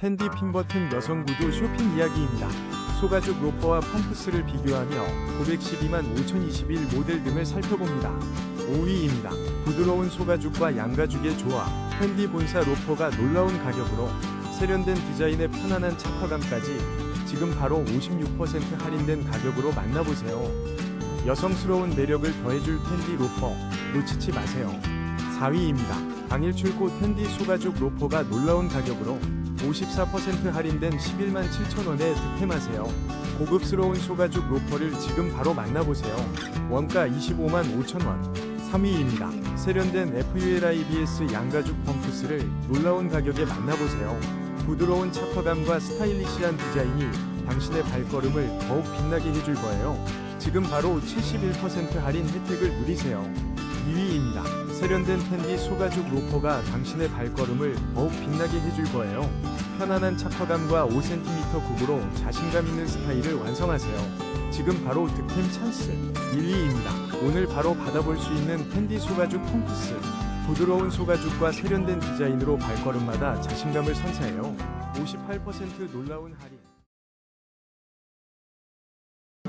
텐디 핀버튼 여성 구두 쇼핑 이야기입니다. 소가죽 로퍼와 펌프스를 비교하며 912만 5021 모델 등을 살펴봅니다. 5위입니다. 부드러운 소가죽과 양가죽의 조화, 텐디 본사 로퍼가 놀라운 가격으로 세련된 디자인의 편안한 착화감까지 지금 바로 56% 할인된 가격으로 만나보세요. 여성스러운 매력을 더해줄 텐디 로퍼 놓치지 마세요. 4위입니다. 당일 출고 텐디 소가죽 로퍼가 놀라운 가격으로 54% 할인된 11만 7천원에 득템하세요. 고급스러운 소가죽 로퍼를 지금 바로 만나보세요. 원가 25만 5천원. 3위입니다. 세련된 FULIBS 양가죽 펌프스를 놀라운 가격에 만나보세요. 부드러운 착화감과 스타일리시한 디자인이 당신의 발걸음을 더욱 빛나게 해줄 거예요. 지금 바로 71% 할인 혜택을 누리세요. 2위입니다. 세련된 텐디 소가죽 로퍼가 당신의 발걸음을 더욱 빛나게 해줄 거예요. 편안한 착화감과 5cm 굽으로 자신감 있는 스타일을 완성하세요. 지금 바로 득템 찬스 1위입니다. 오늘 바로 받아볼 수 있는 텐디 소가죽 펌프스. 부드러운 소가죽과 세련된 디자인으로 발걸음마다 자신감을 선사해요. 58% 놀라운 할인.